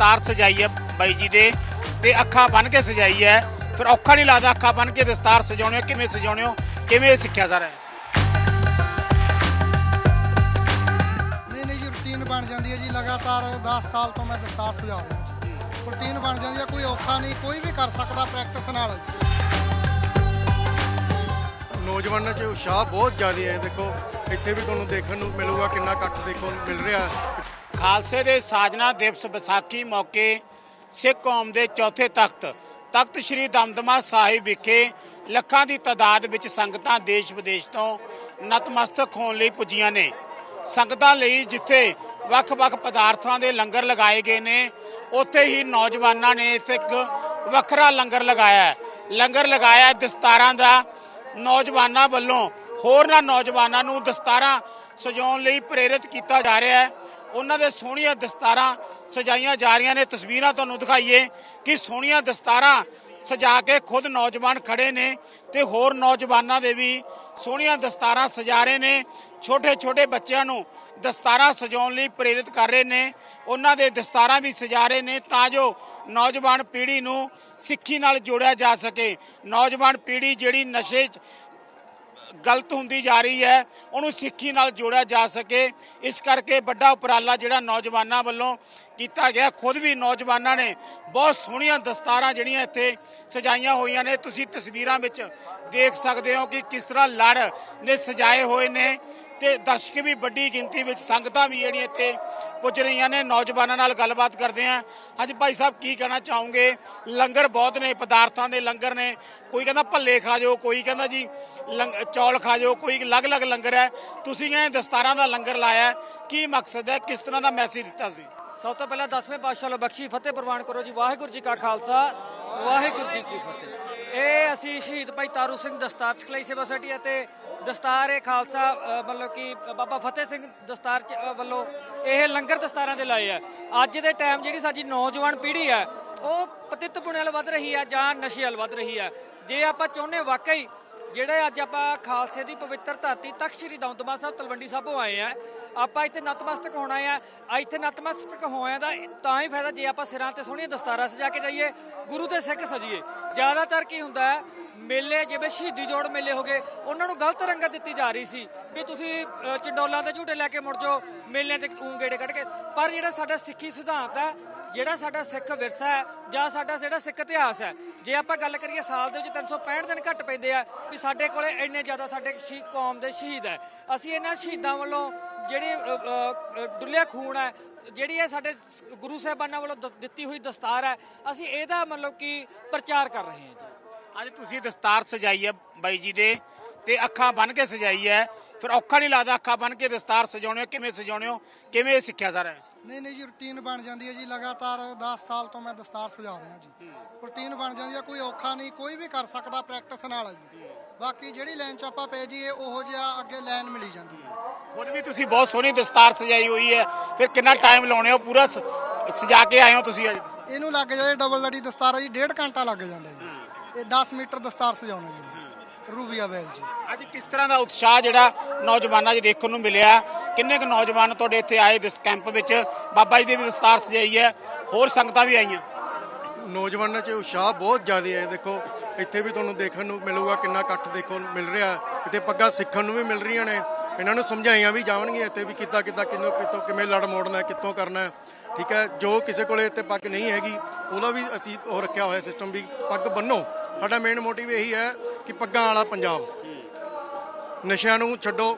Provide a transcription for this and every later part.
ਦਸਤਾਰ ਸਜਾਈ ਹੈ ਬਾਈ ਜੀ ਦੇ ਤੇ ਅੱਖਾਂ ਬੰਨ ਕੇ ਸਜਾਈ ਹੈ। ਫਿਰ ਔਖਾ ਨਹੀਂ ਲੱਗਦਾ ਅੱਖਾਂ ਬੰਨ ਕੇ ਦਸਤਾਰ ਸਜਾਉਣੇ ਕਿਵੇਂ ਸਜਾਉਣੇ ਹੋ ਕਿਵੇਂ ਸਿੱਖਿਆ ਸਾਰਾ ਨਹੀਂ ਨਹੀਂ ਜੀ ਰੂਟੀਨ ਬਣ ਜਾਂਦੀ ਹੈ ਜੀ ਲਗਾਤਾਰ 10 ਸਾਲ ਤੋਂ ਮੈਂ ਦਸਤਾਰ ਸਜਾ ਰਿਹਾ। ਰੂਟੀਨ ਬਣ ਜਾਂਦੀ ਹੈ ਕੋਈ ਔਖਾ ਨਹੀਂ ਕੋਈ ਵੀ ਕਰ ਸਕਦਾ ਪ੍ਰੈਕਟਿਸ ਨਾਲ। ਨੌਜਵਾਨਾਂ 'ਚ ਉਤਸ਼ਾਹ ਬਹੁਤ ਜ਼ਿਆਦਾ ਹੈ ਦੇਖੋ ਇੱਥੇ ਵੀ ਤੁਹਾਨੂੰ ਦੇਖਣ ਨੂੰ ਮਿਲੂਗਾ ਕਿੰਨਾ ਇਕੱਠ ਦੇਖਣ ਨੂੰ ਮਿਲ ਰਿਹਾ। ਖਾਲਸੇ ਦੇ ਸਾਜਨਾ ਦਿਵਸ ਵਿਸਾਖੀ ਮੌਕੇ ਸਿੱਖ ਕੌਮ ਦੇ ਚੌਥੇ ਤਖਤ ਤਖਤ ਸ੍ਰੀ ਦਮਦਮਾ ਸਾਹਿਬ ਵਿਖੇ ਲੱਖਾਂ ਦੀ ਤਾਦਾਦ ਵਿੱਚ ਸੰਗਤਾਂ ਦੇਸ਼ ਵਿਦੇਸ਼ ਤੋਂ ਨਤਮਸਤਕ ਹੋਣ ਲਈ ਪੁੱਜੀਆਂ ਨੇ। ਸੰਗਤਾਂ ਲਈ ਜਿੱਥੇ ਵੱਖ-ਵੱਖ ਪਦਾਰਥਾਂ ਦੇ ਲੰਗਰ ਲਗਾਏ ਗਏ ਨੇ, ਉੱਥੇ ਹੀ ਨੌਜਵਾਨਾਂ ਨੇ ਸਿੱਖ ਵੱਖਰਾ ਲੰਗਰ ਲਗਾਇਆ ਲੰਗਰ ਲਗਾਇਆ ਦਸਤਾਰਾਂ ਦਾ। ਨੌਜਵਾਨਾਂ ਵੱਲੋਂ ਹੋਰਨਾਂ ਨੌਜਵਾਨਾਂ ਨੂੰ ਦਸਤਾਰਾਂ ਸਜਾਉਣ ਲਈ ਪ੍ਰੇਰਿਤ ਕੀਤਾ ਜਾ ਰਿਹਾ ਹੈ। ਉਹਨਾਂ ਦੇ ਸੋਹਣੀਆਂ ਦਸਤਾਰਾਂ ਸਜਾਈਆਂ ਜਾ ਰਹੀਆਂ ਨੇ। ਤਸਵੀਰਾਂ ਤੁਹਾਨੂੰ ਦਿਖਾਈਏ ਕਿ ਸੋਹਣੀਆਂ ਦਸਤਾਰਾਂ ਸਜਾ ਕੇ ਖੁਦ ਨੌਜਵਾਨ ਖੜੇ ਨੇ ਤੇ ਹੋਰ ਨੌਜਵਾਨਾਂ ਦੇ ਵੀ ਸੋਹਣੀਆਂ ਦਸਤਾਰਾਂ ਸਜਾ ਰਹੇ ਨੇ। ਛੋਟੇ ਛੋਟੇ ਬੱਚਿਆਂ ਨੂੰ ਦਸਤਾਰਾਂ ਸਜਾਉਣ ਲਈ ਪ੍ਰੇਰਿਤ ਕਰ ਰਹੇ ਨੇ। ਉਹਨਾਂ ਦੇ ਦਸਤਾਰਾਂ ਵੀ ਸਜਾ ਰਹੇ ਨੇ ਤਾਂ ਜੋ ਨੌਜਵਾਨ ਪੀੜ੍ਹੀ ਨੂੰ ਸਿੱਖੀ ਨਾਲ ਜੋੜਿਆ ਜਾ ਸਕੇ। ਨੌਜਵਾਨ ਪੀੜ੍ਹੀ ਜਿਹੜੀ ਨਸ਼ੇ 'ਚ ਗਲਤ ਹੁੰਦੀ ਜਾ ਰਹੀ ਹੈ, ਉਹਨੂੰ ਸਿੱਖੀ ਨਾਲ ਜੋੜਿਆ ਜਾ ਸਕੇ। ਇਸ ਕਰਕੇ ਵੱਡਾ ਉਪਰਾਲਾ ਜਿਹੜਾ ਨੌਜਵਾਨਾਂ ਵੱਲੋਂ ਕੀਤਾ ਗਿਆ। ਖੁਦ ਵੀ ਨੌਜਵਾਨਾਂ ਨੇ ਬਹੁਤ ਸੋਹਣੀਆਂ ਦਸਤਾਰਾਂ ਜਿਹੜੀਆਂ ਇੱਥੇ ਸਜਾਈਆਂ ਹੋਈਆਂ ਨੇ। ਤੁਸੀਂ ਤਸਵੀਰਾਂ ਵਿੱਚ ਦੇਖ ਸਕਦੇ ਹੋ ਕਿ ਕਿਸ ਤਰ੍ਹਾਂ ਲੜ ਨੇ ਸਜਾਏ ਹੋਏ ਨੇ ਤੇ ਦਰਸ਼ਕ ਵੀ ਵੱਡੀ ਗਿਣਤੀ ਵਿੱਚ ਸੰਗਤਾਂ ਵੀ ਜਿਹੜੀਆਂ ਇੱਥੇ ਪੁੱਜ ਰਹੀਆਂ ਨੇ, ਨੌਜਵਾਨਾਂ ਨਾਲ ਗੱਲਬਾਤ ਕਰਦੇ ਆਂ ਅੱਜ ਭਾਈ ਸਾਹਿਬ, ਕੀ ਕਹਿਣਾ ਚਾਹੋਗੇ? ਲੰਗਰ ਬਹੁਤ ਨੇ, ਪਦਾਰਥਾਂ ਦੇ ਲੰਗਰ ਨੇ। ਕੋਈ ਕਹਿੰਦਾ ਭੱਲੇ ਖਾ ਜਾਓ, ਕੋਈ ਕਹਿੰਦਾ ਜੀ ਲੰਗ- ਚੌਲ ਖਾ ਜਾਓ, ਕੋਈ ਅਲੱਗ-ਅਲੱਗ ਲੰਗਰ ਹੈ। ਤੁਸੀਂ ਇਹ ਦਸਤਾਰਾਂ ਦਾ ਲੰਗਰ ਲਾਇਆ ਕੀ ਮਕਸਦ ਹੈ? ਕਿਸ ਤਰ੍ਹਾਂ ਦਾ ਮੈਸੇਜ ਦਿੱਤਾ ਤੁਸੀਂ? ਸਭ ਤੋਂ ਪਹਿਲਾਂ 10ਵੇਂ ਪਾਤਸ਼ਾਹ ਲੋ ਬਖਸ਼ੀ ਫਤਿਹ ਪ੍ਰਵਾਨ ਕਰੋ ਜੀ। ਵਾਹਿਗੁਰੂ ਜੀ ਕਾ ਖਾਲਸਾ, ਵਾਹਿਗੁਰੂ ਜੀ ਕੀ ਫਤਿਹ। ਇਹ ਅਸੀਂ ਸ਼ਹੀਦ ਭਾਈ ਤਾਰੂ ਸਿੰਘ ਦਸਤਾਰ ਸਿਖਲਾਈ ਸੇਵਾ ਸੋਸਾਇਟੀ ਅਤੇ ਦਸਤਾਰ ਇਹ ਖਾਲਸਾ ਅ, ਮਤਲਬ ਕਿ ਬਾਬਾ ਫਤਿਹ ਸਿੰਘ ਦਸਤਾਰ ਚ- ਅ, ਵੱਲੋਂ ਇਹ ਲੰਗਰ ਦਸਤਾਰਾਂ ਦੇ ਲਾਏ ਆ। ਅੱਜ ਦੇ ਟਾਈਮ ਜਿਹੜੀ ਸਾਡੀ ਨੌਜਵਾਨ ਪੀੜ੍ਹੀ ਹੈ ਉਹ ਪਤਿਤ ਪੁਣੇ ਵੱਲ ਵੱਧ ਰਹੀ ਹੈ ਜਾਂ ਨਸ਼ੇ ਵੱਲ ਵੱਧ ਰਹੀ ਹੈ ਜੇ ਆਪਾਂ ਚਾਹੁੰਦੇ ਵਾਕਈ ਜਿਹੜੇ ਅੱਜ ਆਪਾਂ ਖਾਲਸੇ ਦੀ ਪਵਿੱਤਰ ਧਰਤੀ ਤਖਤ ਸ੍ਰੀ ਦਮਦਮਾ ਸਾਹਿਬ ਤਲਵੰਡੀ ਸਾਬੋਂ ਆਏ ਆ ਆਪਾਂ ਇੱਥੇ ਨਤਮਸਤਕ ਹੋਣਾ ਆ ਇੱਥੇ ਨਤਮਸਤਕ ਹੋਇਆ ਦਾ ਤਾਂ ਹੀ ਫਾਇਦਾ ਜੇ ਆਪਾਂ ਸਿਰਾਂ ਤੇ ਸੋਹਣੀਆਂ ਦਸਤਾਰਾਂ ਸਜਾ ਕੇ ਜਾਈਏ ਗੁਰੂ ਦੇ ਸਿੱਖ ਸਜੀਏ। ਜ਼ਿਆਦਾਤਰ ਕੀ ਹੁੰਦਾ ਹੈ ਮੇਲੇ ਜਿਵੇਂ ਸ਼ਹੀਦੀ ਜੋੜ ਮੇਲੇ ਹੋ ਗਏ ਉਹਨਾਂ ਨੂੰ ਗਲਤ ਰੰਗਤ ਦਿੱਤੀ ਜਾ ਰਹੀ ਸੀ ਵੀ ਤੁਸੀਂ ਅ, ਚੰਡੋਲਾਂ ਦੇ ਝੂਟੇ ਲੈ ਕੇ ਮੁੜ ਜਾਓ ਮੇਲਿਆਂ 'ਚ ਊਂ ਗੇੜੇ ਕੱਢ ਕੇ। ਪਰ ਜਿਹੜਾ ਸਾਡਾ ਸਿੱਖੀ ਸਿਧਾਂਤ ਹੈ ਜਿਹੜਾ ਸਾਡਾ ਸਿੱਖ ਵਿਰਸਾ ਹੈ ਜਾਂ ਸਾਡਾ ਜਿਹੜਾ ਸਿੱਖ ਇਤਿਹਾਸ ਹੈ ਜੇ ਆਪਾਂ ਗੱਲ ਕਰੀਏ ਸਾਲ ਦੇ ਵਿੱਚ 365 ਦਿਨ ਘੱਟ ਪੈਂਦੇ ਆ ਵੀ ਸਾਡੇ ਕੋਲੇ ਇੰਨੇ ਜ਼ਿਆਦਾ ਸਾਡੇ ਸ਼ਹੀ ਕੌਮ ਦੇ ਸ਼ਹੀਦ ਹੈ। ਅਸੀਂ ਇਹਨਾਂ ਸ਼ਹੀਦਾਂ ਵੱਲੋਂ ਜਿਹੜੀ ਡੁੱਲਿਆ ਖੂਨ ਹੈ ਜਿਹੜੀ ਇਹ ਸਾਡੇ ਗੁਰੂ ਸਾਹਿਬਾਨਾਂ ਵੱਲੋਂ ਦ- ਦਿੱਤੀ ਹੋਈ ਦਸਤਾਰ ਹੈ ਅਸੀਂ ਇਹਦਾ ਮਤਲਬ ਕਿ ਪ੍ਰਚਾਰ ਕਰ ਰਹੇ ਹਾਂ ਜੀ। ਅੱਜ ਤੁਸੀਂ ਦਸਤਾਰ ਸਜਾਈ ਹੈ ਬਾਈ ਜੀ ਦੇ ਤੇ ਅੱਖਾਂ ਬੰਨ ਕੇ ਸਜਾਈ ਹੈ। ਫਿਰ ਔਖਾ ਨਹੀਂ ਲੱਗਦਾ ਅੱਖਾਂ ਬੰਨ ਕੇ ਦਸਤਾਰ ਸਜਾਉਣੇ ਹੋ ਕਿਵੇਂ ਸਜਾਉਣੇ ਹੋ? ਕਿਵੇਂ ਇਹ ਸਿੱਖਿਆ ਸਾਰਾ ਨਹੀਂ ਨਹੀਂ ਜੀ ਰੂਟੀਨ ਬਣ ਜਾਂਦੀ ਹੈ ਜੀ ਲਗਾਤਾਰ 10 ਸਾਲ ਤੋਂ ਮੈਂ ਦਸਤਾਰ ਸਜਾ ਰਿਹਾ ਜੀ। ਰੂਟੀਨ ਬਣ ਜਾਂਦੀ ਹੈ ਕੋਈ ਔਖਾ ਨਹੀਂ ਕੋਈ ਵੀ ਕਰ ਸਕਦਾ ਪ੍ਰੈਕਟਿਸ ਨਾਲ ਹੈ ਜੀ। ਬਾਕੀ ਜਿਹੜੀ ਲਾਈਨ 'ਚ ਆਪਾਂ ਪੈ ਜਾਈਏ ਉਹੋ ਜਿਹਾ ਅੱਗੇ ਲਾਈਨ ਮਿਲੀ ਜਾਂਦੀ ਹੈ। ਖੁਦ ਵੀ ਤੁਸੀਂ ਬਹੁਤ ਸੋਹਣੀ ਦਸਤਾਰ ਸਜਾਈ ਹੋਈ ਹੈ। ਫਿਰ ਕਿੰਨਾ ਟਾਈਮ ਲਾਉਣੇ ਹੋ ਪੂਰਾ ਸ- ਸਜਾ ਕੇ ਆਏ ਹੋ ਤੁਸੀਂ ਅੱਜ? ਇਹਨੂੰ ਲੱਗ ਜਾਏ ਡਬਲ ਲੜੀ ਦਸਤਾਰ ਜੀ ਡੇਢ ਘੰਟਾ ਲੱਗ ਜਾਂਦਾ ਜੀ। ਇਹ 10 ਮੀਟਰ ਦਸਤਾਰ ਸਜਾਉਣਾ ਜੀ। ਰੂਬੀਆ ਬੈਲ ਜੀ। ਅੱਜ ਕਿਸ ਤਰ੍ਹਾਂ ਦਾ ਉਤਸ਼ਾਹ ਜਿਹੜਾ ਨੌਜਵਾਨਾਂ 'ਚ ਦੇਖਣ ਨੂੰ ਮਿਲਿਆ? ਕਿੰਨੇ ਕੁ ਨੌਜਵਾਨ ਤੁਹਾਡੇ ਇੱਥੇ ਆਏ ਇਸ ਕੈਂਪ ਵਿੱਚ? ਬਾਬਾ ਜੀ ਦੀ ਵੀ ਦਸਤਾਰ ਸਜਾਈ ਹੈ। ਹੋਰ ਸੰਗਤਾਂ ਵੀ ਆਈਆਂ। ਨੌਜਵਾਨਾਂ 'ਚ ਉਤਸ਼ਾਹ ਬਹੁਤ ਜ਼ਿਆਦਾ ਹੈ। ਦੇਖੋ, ਇੱਥੇ ਵੀ ਤੁਹਾਨੂੰ ਦੇਖਣ ਨੂੰ ਮਿਲੂਗਾ ਕਿੰਨਾ ਇਕੱਠ ਦੇਖੋ, ਮਿਲ ਰਿਹਾ। ਇੱਥੇ ਪੱਗਾਂ ਸਿੱਖਣ ਨੂੰ ਵੀ ਮਿਲ ਰਹੀਆਂ ਨੇ। ਇਹਨਾਂ ਨੂੰ ਸਮਝਾਈਆਂ ਵੀ ਜਾਣਗੀਆਂ ਇੱਥੇ ਵੀ ਕਿੱਦਾਂ ਕਿੱਦਾਂ, ਕਿੰਨੋਂ ਕਿੱਥੋਂ ਕਿਵੇਂ ਲੜ ਮੋੜਨਾ ਕਿੱਥੋਂ ਕਰਨਾ ਠੀਕ ਹੈ, ਜੋ ਕਿਸੇ ਕੋਲੇ ਇੱਥੇ ਪੱਗ ਨਹੀਂ ਹੈਗੀ, ਉਹਦਾ ਵੀ ਅਸੀਂ ਉਹ ਰੱਖਿਆ ਹੋਇਆ ਸਿਸਟਮ ਵੀ ਪੱਗ ਬੰਨੋ। ਸਾਡਾ ਮੇਨ ਮੋਟਿਵ ਇਹੀ ਹੈ ਕਿ ਪੱਗਾਂ ਵਾਲਾ ਪੰਜਾਬ। ਨਸ਼ਿਆਂ ਨੂੰ ਛੱਡੋ।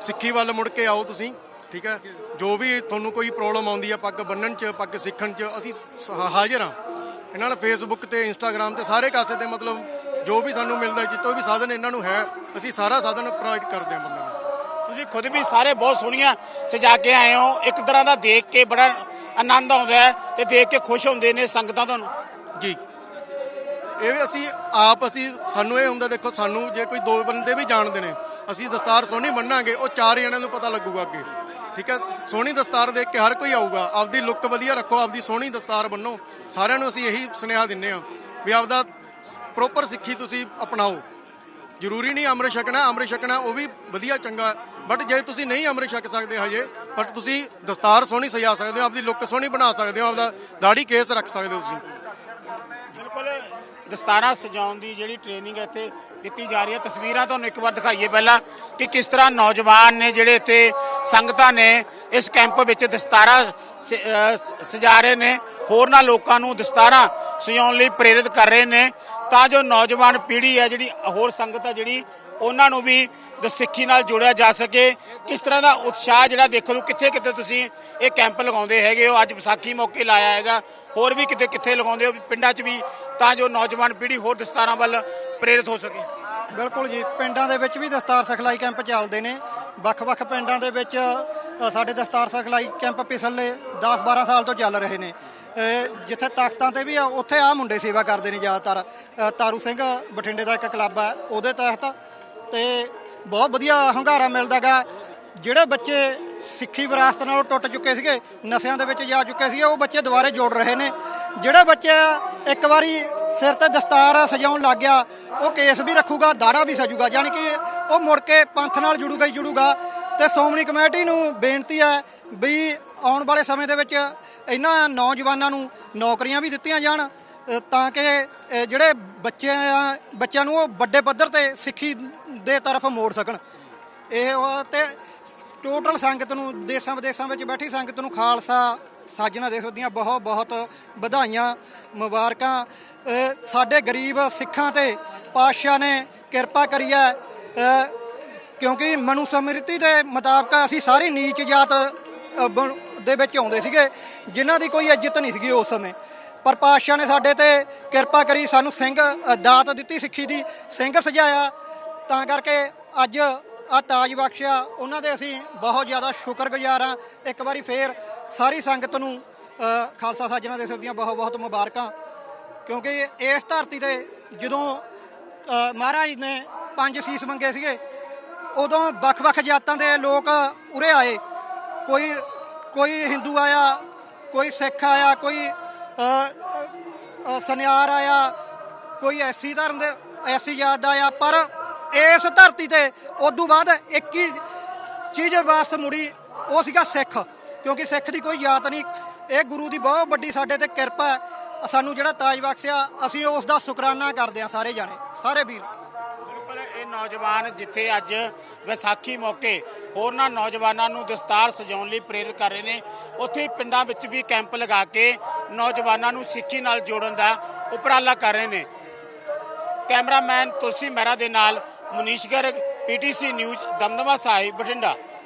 ਸਿੱਖੀ ਵੱਲ ਮੁੜ ਕੇ ਆਓ ਤੁਸੀਂ। ਠੀਕ ਹੈ, ਜੋ ਵੀ ਤੁਹਾਨੂੰ ਕੋਈ ਪ੍ਰੋਬਲਮ ਆਉਂਦੀ ਹੈ ਪੱਗ ਬੰਨਣ 'ਚ, ਪੱਗ ਸਿੱਖਣ 'ਚ, ਅਸੀਂ ਹਾਜ਼ਰ ਹਾਂ। ਇਹਨਾਂ ਨਾਲ ਫੇਸਬੁੱਕ ਤੇ ਇੰਸਟਾਗ੍ਰam ਤੇ ਸਾਰੇ ਕਾਸੇ ਤੇ ਮਤਲਬ ਜੋ ਵੀ ਸਾਨੂੰ ਮਿਲਦਾ ਜਿੱਤੋਂ ਵੀ ਸਾਧਨ ਇਹਨਾਂ ਨੂੰ ਹੈ ਅਸੀਂ ਸਾਰਾ ਸਾਧਨ ਪ੍ਰੋਵਾਈਡ ਕਰਦੇ ਹਾਂ ਬੰਦੇ ਨੂੰ। ਤੁਸੀਂ ਖੁਦ ਵੀ ਸਾਰੇ ਬਹੁਤ ਸੋਹਣੀਆਂ ਸਜਾ ਕੇ ਆਏ ਹੋ। ਇੱਕ ਤਰ੍ਹਾਂ ਦਾ ਦੇਖ ਕੇ ਬੜਾ ਆਨੰਦ ਆਉਂਦਾ ਹੈ ਤੇ ਦੇਖ ਕੇ ਖੁਸ਼ ਹੁੰਦੇ ਨੇ ਸੰਗਤਾਂ ਤੁਹਾਨੂੰ। ਜੀ। ਇਹ ਵੀ ਅਸੀਂ ਆਪ ਅਸੀਂ ਸਾਨੂੰ ਇਹ ਹੁੰਦਾ ਦੇਖੋ ਸਾਨੂੰ ਜੇ ਕੋਈ ਦੋ ਬੰਦੇ ਵੀ ਜਾਣਦੇ ਨੇ ਅਸੀਂ ਦਸਤਾਰ ਸੋਹਣੀ ਬੰਨਾਂਗੇ ਉਹ ਚਾਰ ਜਣਿਆਂ ਨੂੰ ਪਤਾ ਲੱਗੂਗਾ ਅੱਗੇ। ਠੀਕ ਹੈ? ਸੋਹਣੀ ਦਸਤਾਰ ਦੇਖ ਕੇ ਹਰ ਕੋਈ ਆਊਗਾ। ਆਪਦੀ ਲੁੱਕ ਵਧੀਆ ਰੱਖੋ, ਆਪਦੀ ਸੋਹਣੀ ਦਸਤਾਰ ਬੰਨੋ। ਸਾਰਿਆਂ ਨੂੰ ਅਸੀਂ ਇਹੀ ਸੁਨੇਹਾ ਦਿੰਨੇ ਆ ਵੀ ਆਪਦਾ ਪ੍ਰੋਪਰ ਸਿੱਖੀ ਤੁਸੀਂ ਅਪਣਾਓ। ਜ਼ਰੂਰੀ ਨਹੀਂ ਅੰਮ੍ਰਿਤ ਛਕਣਾ ਅੰਮ੍ਰਿਤ ਛਕਣਾ ਉਹ ਵੀ ਵਧੀਆ, ਚੰਗਾ ਬਟ ਜੇ ਤੁਸੀਂ ਨਹੀਂ ਅੰਮ੍ਰਿਤ ਛਕ ਸਕਦੇ ਹਜੇ ਬਟ ਤੁਸੀਂ ਦਸਤਾਰ ਸੋਹਣੀ ਸਜਾ ਸਕਦੇ ਹੋ, ਆਪਦੀ ਲੁੱਕ ਸੋਹਣੀ ਬਣਾ ਸਕਦੇ ਹੋ, ਆਪਦਾ ਦਾੜੀ ਕੇਸ ਰੱਖ ਸਕਦੇ ਹੋ ਤੁਸੀਂ। ਦਸਤਾਰਾ ਸਜਾਉਣ ਦੀ ਜਿਹੜੀ ਟ੍ਰੇਨਿੰਗ ਇੱਥੇ ਦਿੱਤੀ ਜਾ ਰਹੀ ਹੈ। ਤਸਵੀਰਾਂ ਤੁਹਾਨੂੰ ਇੱਕ ਵਾਰ ਦਿਖਾਈਏ ਪਹਿਲਾਂ ਕਿ ਕਿਸ ਤਰ੍ਹਾਂ ਨੌਜਵਾਨ ਨੇ ਜਿਹੜੇ ਇੱਥੇ ਸੰਗਤਾਂ ਨੇ ਇਸ ਕੈਂਪ ਵਿੱਚ ਦਸਤਾਰਾ ਸਜਾ ਰਹੇ ਨੇ। ਹੋਰਨਾਂ ਲੋਕਾਂ ਨੂੰ ਦਸਤਾਰਾ ਸਜਾਉਣ ਲਈ ਪ੍ਰੇਰਿਤ ਕਰ ਰਹੇ ਨੇ। ਤਾਂ ਜੋ ਨੌਜਵਾਨ ਪੀੜ੍ਹੀ ਹੈ ਜਿਹੜੀ, ਹੋਰ ਸੰਗਤ ਹੈ ਜਿਹੜੀ ਉਹਨਾਂ ਨੂੰ ਵੀ ਦਸਿੱਖੀ ਨਾਲ ਜੋੜਿਆ ਜਾ ਸਕੇ। ਕਿਸ ਤਰ੍ਹਾਂ ਦਾ ਉਤਸ਼ਾਹ ਜਿਹੜਾ ਦੇਖਣ ਨੂੰ ਕਿੱਥੇ ਕਿੱਥੇ ਤੁਸੀਂ ਇਹ ਕੈਂਪ ਲਗਾਉਂਦੇ ਹੈਗੇ ਹੋ? ਅੱਜ ਵਿਸਾਖੀ ਮੌਕੇ ਲਾਇਆ ਹੈਗਾ। ਹੋਰ ਵੀ ਕਿਤੇ ਕਿੱਥੇ ਲਗਾਉਂਦੇ ਹੋ? ਪਿੰਡਾਂ 'ਚ ਵੀ ਤਾਂ ਜੋ ਨੌਜਵਾਨ ਪੀੜ੍ਹੀ ਹੋਰ ਦਸਤਾਰਾਂ ਵੱਲ ਪ੍ਰੇਰਿਤ ਹੋ ਸਕੇ। ਬਿਲਕੁਲ ਜੀ। ਪਿੰਡਾਂ ਦੇ ਵਿੱਚ ਵੀ ਦਸਤਾਰ ਸਿਖਲਾਈ ਕੈਂਪ ਚੱਲਦੇ ਨੇ। ਵੱਖ-ਵੱਖ ਪਿੰਡਾਂ ਦੇ ਵਿੱਚ ਅ, ਸਾਡੇ ਦਸਤਾਰ ਸਿਖਲਾਈ ਕੈਂਪ ਪਿਛਲੇ 10-12 ਸਾਲ ਤੋਂ ਚੱਲ ਰਹੇ ਨੇ। ਅ, ਜਿੱਥੇ ਤਾਕਤਾਂ ਤੇ ਵੀ ਆ ਉੱਥੇ ਆ ਮੁੰਡੇ ਸੇਵਾ ਕਰਦੇ ਨੇ ਜ਼ਿਆਦਾਤਰ। ਅ, ਤਾਰੂ ਸਿੰਘ ਬਠਿੰਡੇ ਦਾ ਇੱਕ ਕਲੱਬ ਹੈ ਉਹਦੇ ਤਹਿਤ ਤੇ ਬਹੁਤ ਵਧੀਆ ਹੰਗਾਰਾ ਮਿਲਦਾਗਾ। ਜਿਹੜੇ ਬੱਚੇ ਸਿੱਖੀ ਵਿਰਾਸਤ ਨਾਲ ਟੁੱਟ ਚੁੱਕੇ ਸੀਗੇ, ਨਸ਼ਿਆਂ ਦੇ ਵਿੱਚ ਜਾ ਚੁੱਕੇ ਸੀਗੇ, ਉਹ ਬੱਚੇ ਦੁਬਾਰੇ ਜੋੜ ਰਹੇ ਨੇ। ਜਿਹੜੇ ਬੱਚੇ ਇੱਕ ਵਾਰੀ ਸਿਰ ਤੇ ਦਸਤਾਰ ਸਜਾਉਣ ਲੱਗ ਗਿਆ, ਉਹ ਕੇਸ ਵੀ ਰੱਖੂਗਾ, ਦਾੜਾ ਵੀ ਸਜੂਗਾ, ਯਾਨੀ ਕਿ ਉਹ ਮੁੜ ਕੇ ਪੰਥ ਨਾਲ ਜੁੜੂਗਾ ਹੀ ਜੁੜੂਗਾ। ਤੇ ਸ਼੍ਰੋਮਣੀ ਕਮੇਟੀ ਨੂੰ ਬੇਨਤੀ ਹੈ ਵੀ ਆਉਣ ਵਾਲੇ ਸਮੇਂ ਦੇ ਵਿੱਚ ਇਹਨਾਂ ਨੌਜਵਾਨਾਂ ਨੂੰ ਨੌਕਰੀਆਂ ਵੀ ਦਿੱਤੀਆਂ ਜਾਣ ਤਾਂ ਕਿ ਜਿਹੜੇ ਬੱਚੇ ਬੱਚਿਆਂ ਨੂੰ ਉਹ ਵੱਡੇ ਪੱਧਰ ਤੇ ਸਿੱਖੀ ਦੇ ਤਰਫ ਮੋੜ ਸਕਣ। ਇਹ ਉਹ ਤੇ ਟੋਟਲ ਸੰਗਤ ਨੂੰ ਦੇਸ਼ਾਂ ਵਿਦੇਸ਼ਾਂ ਵਿੱਚ ਬੈਠੀ ਸੰਗਤ ਨੂੰ ਖਾਲਸਾ ਸਾਜਣਾ ਦਿਵਸ ਦੀਆਂ ਬਹੁਤ ਬਹੁਤ ਵਧਾਈਆਂ ਮੁਬਾਰਕਾਂ। ਸਾਡੇ ਗਰੀਬ ਸਿੱਖਾਂ ਤੇ ਪਾਤਸ਼ਾਹ ਨੇ ਕਿਰਪਾ ਕਰੀ ਹੈ। ਕਿਉਂਕਿ ਮਨੁਸਮ੍ਰਿਤੀ ਦੇ ਮੁਤਾਬਕ ਅਸੀਂ ਸਾਰੀ ਨੀਚ ਜਾਤ ਅ, ਦੇ ਵਿੱਚ ਆਉਂਦੇ ਸੀਗੇ। ਜਿਨ੍ਹਾਂ ਦੀ ਕੋਈ ਇੱਜ਼ਤ ਨਹੀਂ ਸੀਗੀ ਉਸ ਸਮੇਂ। ਪਰ ਪਾਤਸ਼ਾਹ ਨੇ ਸਾਡੇ ਤੇ ਕਿਰਪਾ ਕਰੀ ਸਾਨੂੰ ਸਿੰਘ ਦਾਤ ਦਿੱਤੀ ਸਿੱਖੀ ਦੀ। ਸਿੰਘ ਸਜਾਇਆ। ਤਾਂ ਕਰਕੇ ਅੱਜ ਆ ਤਾਜ ਬਖਸ਼ਿਆ ਉਹਨਾਂ ਦੇ ਅਸੀਂ ਬਹੁਤ ਜ਼ਿਆਦਾ ਸ਼ੁਕਰਗੁਜ਼ਾਰ ਹਾਂ। ਇੱਕ ਵਾਰੀ ਫੇਰ ਸਾਰੀ ਸੰਗਤ ਨੂੰ ਖਾਲਸਾ ਸਾਜਣਾ ਦੇ ਦੀਆਂ ਬਹੁਤ ਬਹੁਤ ਮੁਬਾਰਕਾਂ। ਕਿਉਂਕਿ ਇਸ ਧਰਤੀ ਤੇ ਜਦੋਂ ਮਹਾਰਾਜ ਨੇ ਪੰਜ ਸੀਸ ਮੰਗੇ ਸੀਗੇ ਉਦੋਂ ਵੱਖ-ਵੱਖ ਜਾਤਾਂ ਦੇ ਲੋਕ ਉਰੇ ਆਏ। ਕੋਈ ਕੋਈ ਹਿੰਦੂ ਆਇਆ ਕੋਈ ਸਿੱਖ ਆਇਆ ਕੋਈ ਅ, ਸੁਨਿਆਰ ਆਇਆ ਕੋਈ ਐਸੀ ਧਰਮ ਦੇ ਐਸੀ ਜਾਤ ਦਾ ਆਇਆ। ਪਰ ਇਸ ਧਰਤੀ ਤੇ, ਉਦੋਂ ਬਾਅਦ ਇੱਕ ਹੀ ਚੀਜ਼ ਵਾਪਸ ਮੁੜੀ, ਉਹ ਸੀਗਾ ਸਿੱਖ। ਕਿਉਂਕਿ ਸਿੱਖ ਦੀ ਕੋਈ ਯਾਦ ਨਹੀਂ। ਇਹ ਗੁਰੂ ਦੀ ਬਹੁਤ ਵੱਡੀ ਸਾਡੇ ਤੇ ਕਿਰਪਾ ਹੈ। ਸਾਨੂੰ ਜਿਹੜਾ ਤਾਜ ਬਖਸ਼ਿਆ ਅਸੀਂ ਉਸ ਦਾ ਸ਼ੁਕਰਾਨਾ ਕਰਦੇ ਹਾਂ ਸਾਰੇ ਜਾਣੇ, ਸਾਰੇ ਵੀਰ। ਬਿਲਕੁਲ, ਇਹ ਨੌਜਵਾਨ ਜਿੱਥੇ ਅੱਜ ਵਿਸਾਖੀ ਮੌਕੇ ਹੋਰਨਾਂ ਨੌਜਵਾਨਾਂ ਨੂੰ ਦਸਤਾਰ ਸਜਾਉਣ ਲਈ ਪ੍ਰੇਰਿਤ ਕਰ ਰਹੇ ਨੇ, ਉੱਥੇ ਪਿੰਡਾਂ ਵਿੱਚ ਵੀ ਕੈਂਪ ਲਗਾ ਕੇ ਨੌਜਵਾਨਾਂ ਨੂੰ ਸਿੱਖੀ ਨਾਲ ਜੋੜਨ ਦਾ ਉਪਰਾਲਾ ਕਰ ਰਹੇ ਨੇ। ਕੈਮਰਾਮੈਨ ਤੁਲਸੀ ਮਹਿਰਾ ਦੇ ਨਾਲ ਮੁਨੀਸ਼ ਗਰਗ ਪੀਟੀਸੀ ਨਿਊਜ਼ ਦਮਦਮਾ ਸਾਹਿਬ ਬਠਿੰਡਾ।